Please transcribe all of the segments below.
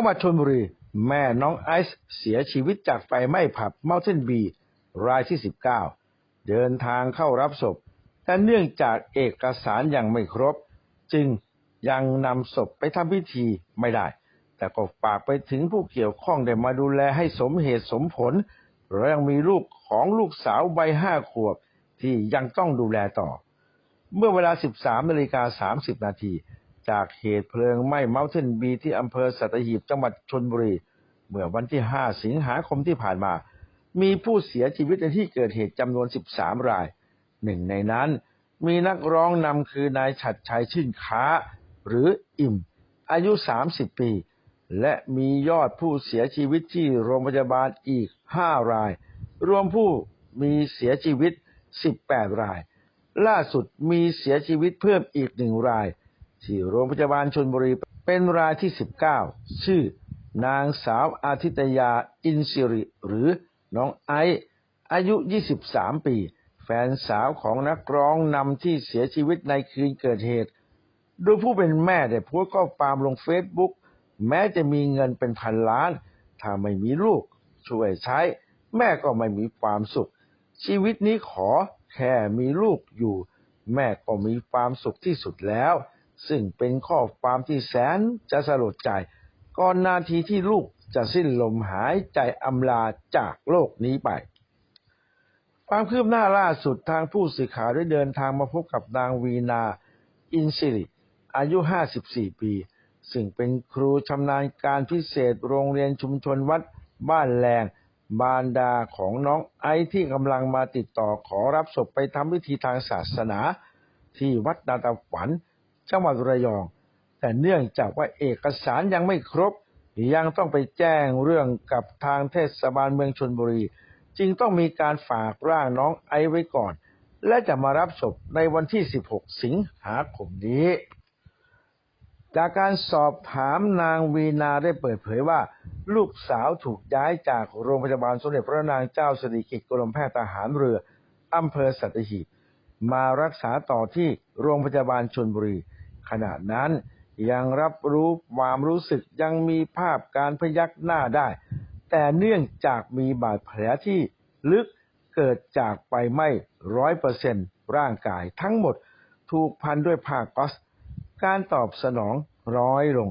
จังหวัดชลบุรี แม่น้องไอซ์เสียชีวิตจากไฟไหม้ผับเม t เทนบี รายที่ 19 เดินทางเข้ารับศพ แต่เนื่องจากเอกสารยังไม่ครบ จึงยังนำศพไปทำพิธีไม่ได้ แต่ก็ฝากไปถึงผู้เกี่ยวข้องได้มาดูแลให้สมเหตุสมผลและยังมีลูกของลูกสาววัยห้าขวบที่ยังต้องดูแลต่อ เมื่อเวลา 13นาฬิกา30 นาที จากเหตุเพลิงไหม้เม t เทนบีที่อำเภอสัตหีบจังหวัดชนบุรี เมื่อวันที่ 5 สิงหาคมที่ผ่านมา มีผู้เสียชีวิตในที่เกิดเหตุจำนวน 13 ราย หนึ่งในนั้นมีนักร้องนำคือนายฉัดชัยชื่นค้า หรืออิ่ม อายุ 30 ปี และมียอดผู้เสียชีวิตที่โรงพยาบาลอีก 5 ราย รวมผู้มีเสียชีวิต 18 ราย ล่าสุดมีเสียชีวิตเพิ่มอีกหนึ่งราย ที่โรงพยาบาลชนบุรีเป็นรายที่ 19 ชื่อนางสาวอาทิตยาอินสิริหรือน้องไอซ์อายุ 23 ปี แฟนสาวของนักร้องนำที่เสียชีวิตในคืนเกิดเหตุ โดยผู้เป็นแม่ได้โพสต์ข้อความลงเฟซบุ๊กแม้จะมีเงินเป็นพันล้าน ถ้าไม่มีลูก ช่วยใช้ แม่ก็ไม่มีความสุข ชีวิตนี้ขอแค่มีลูกอยู่ แม่ก็มีความสุขที่สุดแล้ว ซึ่งเป็นข้อความที่แสนจะสลดใจ ก่อนนาทีที่ลูกจะสิ้นลมหายใจอำลาจากโลกนี้ไป ความคืบหน้าล่าสุดทางผู้สื่อข่าวได้เดินทางมาพบกับนางวีนา อินสิริ อายุ 54 ปี ซึ่งเป็นครูชำนาญการพิเศษโรงเรียนชุมชนวัดบ้านแรงบานดาของน้องไอซ์ที่กำลังมาติดต่อขอรับศพไปทำพิธีทางศาสนา ที่วัดนาตาฝัน จังหวัดระยอง แต่เนื่องจากว่าเอกสารยังไม่ครบ ยังต้องไปแจ้งเรื่องกับทางเทศบาลเมืองชนบุรี จึงต้องมีการฝากร่างน้องไอไว้ก่อน และจะมารับศพในวันที่ 16 สิงหาคมนี้ จากการสอบถามนางวีนาได้เปิดเผยว่า ลูกสาวถูกย้ายจากโรงพยาบาลสมเด็จพระนางเจ้าสิริกิติ์กรมแพทย์ทหารเรืออำเภอสัตหีบมารักษาต่อที่โรงพยาบาลชนบุรี ขณะนั้นยังรับรู้ความรู้สึกยังมีภาพการพยักหน้าได้ แต่เนื่องจากมีบาดแผลที่ลึกเกิดจากไฟไหม้ร้อยเปอร์เซนร่างกายทั้งหมดถูกพันด้วยผ้าก๊อสการตอบสนองร้อยลง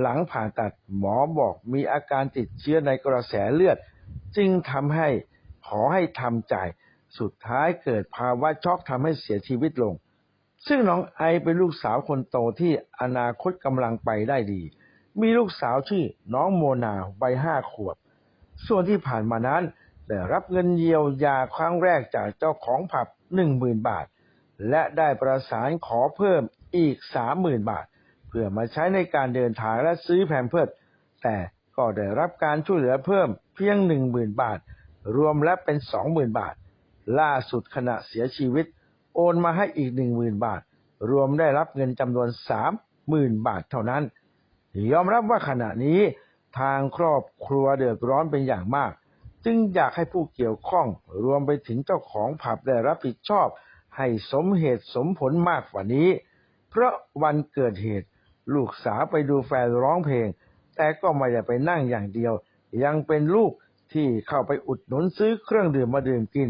หลังผ่าตัดหมอบอกมีอาการติดเชื้อในกระแสเลือด จึงทำให้ขอให้ทำใจ สุดท้ายเกิดภาวะช็อกทำให้เสียชีวิตลง ซึ่งน้องไอเป็นลูกสาวคนโตที่อนาคตกำลังไปได้ดี มีลูกสาวชื่อน้องโมนาวัยห้าขวบ ส่วนที่ผ่านมานั้นได้รับเงินเยียวยาครั้งแรกจากเจ้าของผับหนึ่งหมื่นบาท และได้ประสานขอเพิ่มอีกสามหมื่นบาท เพื่อมาใช้ในการเดินทางและซื้อแผ่นเพิดแต่ก็ได้รับการช่วยเหลือเพิ่มเพียงหนึ่งหมื่นบาท รวมแล้วเป็นสองหมื่นบาท ล่าสุดขณะเสียชีวิต โอนมาให้อีกหนึ่งหมื่นบาท รวมได้รับเงินจำนวนสามหมื่นบาทเท่านั้น ยอมรับว่าขณะนี้ทางครอบครัวเดือดร้อนเป็นอย่างมาก จึงอยากให้ผู้เกี่ยวข้องรวมไปถึงเจ้าของผับได้รับผิดชอบ ให้สมเหตุสมผลมากกว่านี้ เพราะวันเกิดเหตุ ลูกสาวไปดูแฟนร้องเพลง แต่ก็ไม่ได้ไปนั่งอย่างเดียว ยังเป็นลูกที่เข้าไปอุดหนุนซื้อเครื่องดื่มมาดื่มกิน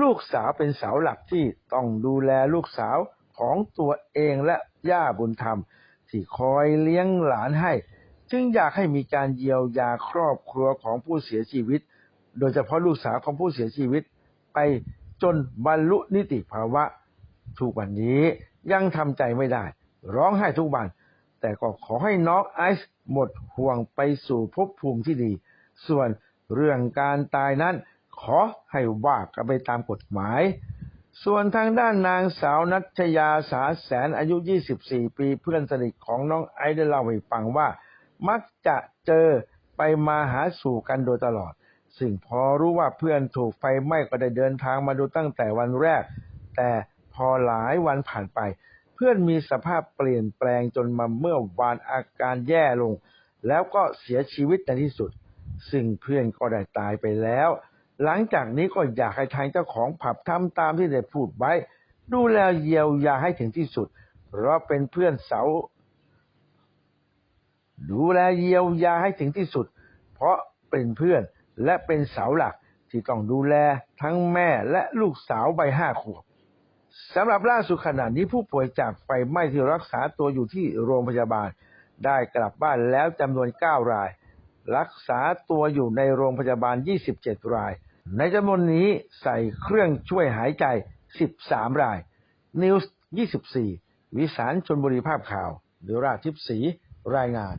ลูกสาวเป็นเสาหลักที่ต้องดูแลลูกสาวของตัวเองและย่าบุญธรรม ที่คอยเลี้ยงหลานให้ จึงอยากให้มีการเยียวยาครอบครัวของผู้เสียชีวิต โดยเฉพาะลูกสาวของผู้เสียชีวิต ไปจนบรรลุนิติภาวะ ทุกวันนี้ยังทำใจไม่ได้ ร้องไห้ทุกวัน แต่ก็ขอให้น้องไอซ์หมดห่วงไปสู่ภพภูมิที่ดี ส่วนเรื่องการตายนั้น ขอให้ว่ากันไปตามกฎหมาย ส่วนทางด้านนางสาวนัชยาสาแสนอายุ 24 ปีเพื่อนสนิทของน้องไอซ์ได้เล่าให้ฟังว่า มักจะเจอไปมาหาสู่กันโดยตลอด ซึ่งพอรู้ว่าเพื่อนถูกไฟไหม้ก็ได้เดินทางมาดูตั้งแต่วันแรก แต่พอหลายวันผ่านไป เพื่อนมีสภาพเปลี่ยนแปลงจนมาเมื่อวานอาการแย่ลง แล้วก็เสียชีวิตในที่สุด ซึ่งเพื่อนก็ได้ตายไปแล้ว หลังจากนี้ก็อยากให้ทางเจ้าของผับทำตามที่ได้พูดไว้ ดูแลเยียวยาให้ถึงที่สุด เพราะเป็นเพื่อนเสา ดูแลเยียวยาให้ถึงที่สุด เพราะเป็นเพื่อนและเป็นเสาหลักที่ต้องดูแลทั้งแม่และลูกสาวใบห้าขวบสำหรับล่าสุดขณะนี้ผู้ป่วยจากไฟไหม้ที่รักษาตัวอยู่ที่โรงพยาบาล ได้กลับบ้านแล้วจำนวน 9 ราย รักษาตัวอยู่ในโรงพยาบาล 27 ราย ในจำนวนนี้ใส่เครื่องช่วยหายใจ 13 ราย นิวส์ 24 วิสารชนบุรีภาพข่าวเดิราทิพสีรายงาน